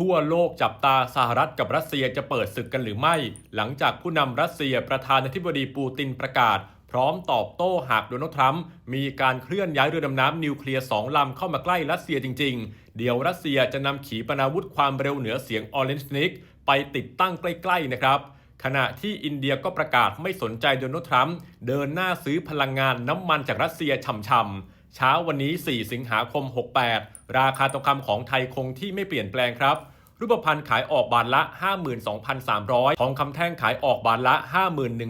ทั่วโลกจับตาสหรัฐกับรัสเซียจะเปิดศึกกันหรือไม่ หลังจากผู้นำรัสเซียประธานาธิบดีปูตินประกาศ พร้อมตอบโต้หากโดนัลด์ทรัมป์มีการเคลื่อนย้ายเรือดำน้ำนิวเคลียร์สองลำเข้ามาใกล้รัสเซียจริง ๆ เดี๋ยวรัสเซียจะนำขีปนาวุธความเร็วเหนือเสียงออเรนจ์นิกไปติดตั้งใกล้ ๆ นะครับขณะที่อินเดียก็ประกาศไม่สนใจโดนัลด์ทรัมป์เดินหน้าซื้อพลังงานน้ำมันจากรัสเซียช่ำๆ เช้าวันนี้ 4 สิงหาคม 68 ราคาทองคำของไทยคงที่ไม่เปลี่ยนแปลงครับ รูปพรรณขายออกบาทละ 52,300 ทองคำแท่งขายออกบาทละ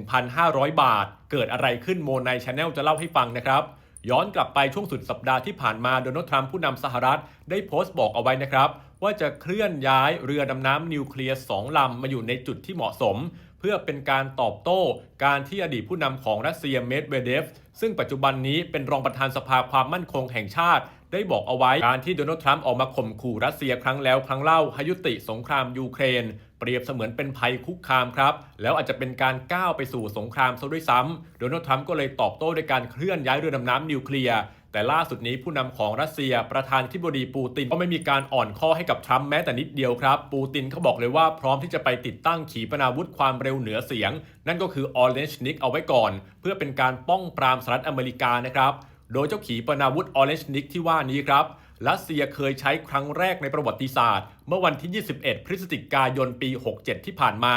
51,500 บาท เกิดอะไรขึ้นโมนในชาแนลจะเล่าให้ฟังนะครับ ย้อนกลับไปช่วงสุดสัปดาห์ที่ผ่านมาโดนัลด์ทรัมป์ผู้นำสหรัฐ ได้โพสต์บอกเอาไว้นะครับ ว่าจะเคลื่อนย้ายเรือดำน้ำนิวเคลียร์สองลำมาอยู่ในจุดที่เหมาะสม เพื่อเป็นการตอบโต้การที่อดีตผู้นำของรัสเซียเมดเวเดฟซึ่งปัจจุบันนี้เป็นรองประธานสภาความมั่นคงแห่งชาติ ได้บอกเอาไว้การที่โดนัลด์ทรัมป์ออกมาข่มขู่รัสเซียครั้งแล้วครั้งเล่าให้ยุติสงครามยูเครน เปรียบเสมือนเป็นภัยคุกคามครับ แล้วอาจจะเป็นการก้าวไปสู่สงครามซะด้วยซ้ำโดนัลด์ทรัมป์ก็เลยตอบโต้ด้วยการเคลื่อนย้ายเรือดำน้ำนิวเคลียร์แต่ล่าสุดนี้ผู้นำของรัสเซียประธานทิบดีปูตินก็ไม่มีการอ่อนข้อให้กับทรัมป์แม้แต่นิดเดียวครับ ปูตินเขาบอกเลยว่าพร้อมที่จะไปติดตั้งขีปนาวุธความเร็วเหนือเสียง นั่นก็คือออเรนจ์นิกเอาไว้ก่อน เพื่อเป็นการป้องปรามสหรัฐอเมริกานะครับ โดยเจ้าขีปนาวุธออเรนจ์นิกที่ว่านี้ครับรัสเซียเคยใช้ครั้งแรกในประวัติศาสตร์ เมื่อวันที่ 21 พฤศจิกายนปี 67 ที่ผ่านมา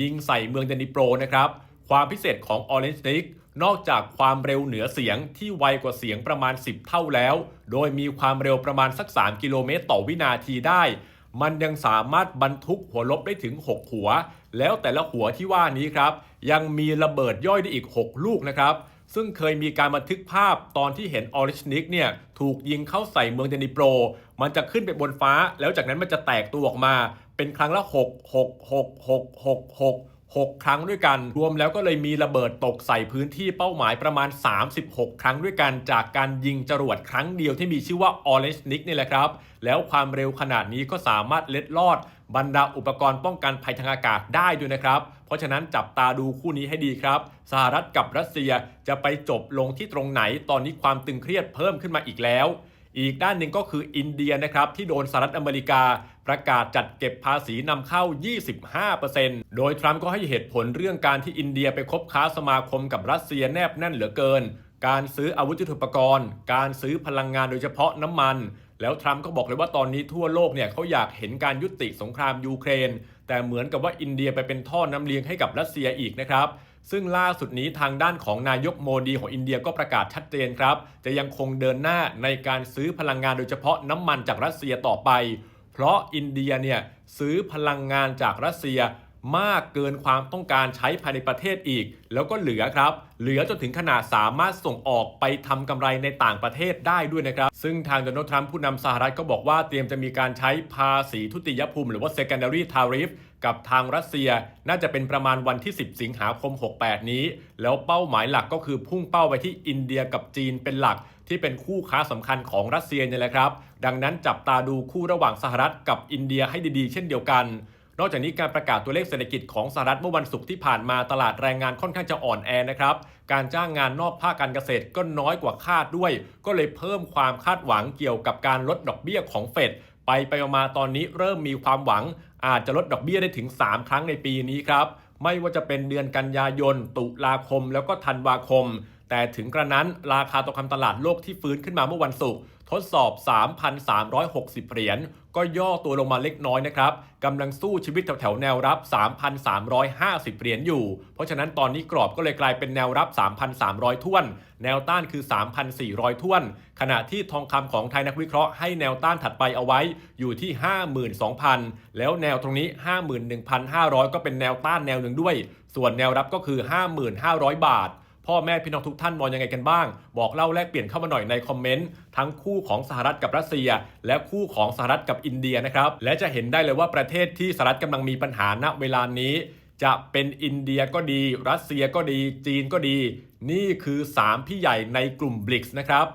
ยิงใส่เมืองเดนิโปรนะครับ ความพิเศษของ Orange Stick นอกจากความเร็วเหนือเสียงที่ไวกว่าเสียงประมาณ 10 เท่าแล้ว โดยมีความเร็วประมาณสัก 3 กิโลเมตรต่อวินาทีได้ มันยังสามารถบรรทุกหัวลบได้ถึง 6 หัว แล้วแต่ละหัวที่ว่านี้ครับ ยังมีระเบิดย่อยได้อีก 6 ลูกนะครับ ซึ่งเคยมีการบันทึกภาพตอนที่เห็นออริชนิกเนี่ยถูกยิงเข้าใส่เมืองเดนิโปร มันจะขึ้นไปบนฟ้า แล้วจากนั้นมันจะแตกตัวออกมา เป็นครั้งละ 6 6 6 6 6 6 6 ครั้งด้วยกัน รวมแล้วก็เลยมีระเบิดตกใส่พื้นที่เป้าหมายประมาณ 36 ครั้งด้วยกันจากการยิงจรวดครั้งเดียวที่มีชื่อว่า Orange Nick นี่แหละครับ แล้วความเร็วขนาดนี้ก็สามารถเล็ดลอด บรรดาอุปกรณ์ป้องกันภัยทางอากาศได้ด้วยนะครับ เพราะฉะนั้นจับตาดูคู่นี้ให้ดีครับ สหรัฐกับรัสเซียจะไปจบลงที่ตรงไหน ตอนนี้ความตึงเครียดเพิ่มขึ้นมาอีกแล้ว อีกด้านหนึ่งก็คืออินเดียนะครับที่โดนสหรัฐอเมริกา ประกาศจัดเก็บภาษีนำเข้า 25%โดยทรัมป์ก็ให้เหตุผลเรื่องการที่อินเดียไปคบค้าสมาคมกับรัสเซียแนบแน่นเหลือเกิน การซื้ออาวุธยุทโธปกรณ์ การซื้อพลังงานโดยเฉพาะน้ำมัน แล้วทรัมป์ก็บอกเลยว่าตอนนี้ทั่วโลกเนี่ยเขาอยากเห็นการยุติสงครามยูเครน แต่เหมือนกับว่าอินเดียไปเป็นท่อน้ำเลี้ยงให้กับรัสเซียอีกนะครับซึ่งล่าสุดนี้ทางด้านของนายกโมดีของอินเดียก็ประกาศชัดเจนครับ จะยังคงเดินหน้าในการซื้อพลังงานโดยเฉพาะน้ำมันจากรัสเซียต่อไป เพราะอินเดียเนี่ยซื้อพลังงานจากรัสเซีย มากเกินความต้องการใช้ภายในประเทศอีก แล้วก็เหลือครับ เหลือจนถึงขนาดสามารถส่งออกไปทำกำไรในต่างประเทศได้ด้วยนะครับ ซึ่งทางโดนัลด์ทรัมป์ผู้นำสหรัฐก็บอกว่าเตรียมจะมีการใช้ภาษีทุติยภูมิ หรือว่า secondary tariff กับทางรัสเซียน่าจะเป็นประมาณวันที่ 10 สิงหาคม 68 นี้ แล้วเป้าหมายหลักก็คือพุ่งเป้าไปที่อินเดียกับจีนเป็นหลักที่เป็นคู่ค้าสำคัญของรัสเซียเนี่ยแหละครับ ดังนั้นจับตาดูคู่ระหว่างสหรัฐกับอินเดียให้ดีๆ เช่นเดียวกัน นอกจากนี้การประกาศตัวเลขเศรษฐกิจของสหรัฐเมื่อวันศุกร์ที่ผ่านมาตลาดแรงงานค่อนข้างจะอ่อนแอนะครับการจ้างงานนอกภาคการเกษตรก็น้อยกว่าคาดด้วย ก็เลยเพิ่มความคาดหวังเกี่ยวกับการลดดอกเบี้ยของเฟดไปไปมาตอนนี้เริ่มมีความหวัง อาจจะลดดอกเบี้ยได้ถึง 3 ครั้งในปีนี้ครับไม่ว่าจะเป็นเดือนกันยายน ตุลาคม แล้วก็ธันวาคม แต่ถึงกระนั้นราคาทองคำตลาดโลกที่ฟื้นขึ้นมาเมื่อวันศุกร์ ทดสอบ 3,360 เหรียญ ก็ย่อตัวลงมาเล็กน้อยนะครับกำลังสู้ชีวิตแถวๆแนวรับ 3,350 เหรียญอยู่ เพราะฉะนั้นตอนนี้กรอบก็เลยกลายเป็นแนวรับ 3,300ท้วน แนวต้านคือ 3,400ท้วน ขณะที่ทองคำของไทยนักวิเคราะห์ให้แนวต้านถัดไปเอาไว้อยู่ที่ 52,000 แล้วแนวตรงนี้ 51,500 ก็เป็นแนวต้านแนวหนึ่งด้วย ส่วนแนวรับก็คือ 5,500 บาท พ่อแม่พี่น้องทุกท่านมองยังไงกันบ้าง บอกเล่าแลกเปลี่ยนเข้ามาหน่อยในคอมเมนต์ทั้งคู่ของสหรัฐกับรัสเซีย และคู่ของสหรัฐกับอินเดียนะครับ และจะเห็นได้เลยว่าประเทศที่สหรัฐกำลังมีปัญหาณเวลานี้ จะเป็นอินเดียก็ดี รัสเซียก็ดี จีนก็ดี นี่คือ 3 พี่ใหญ่ในกลุ่มบริกส์นะครับ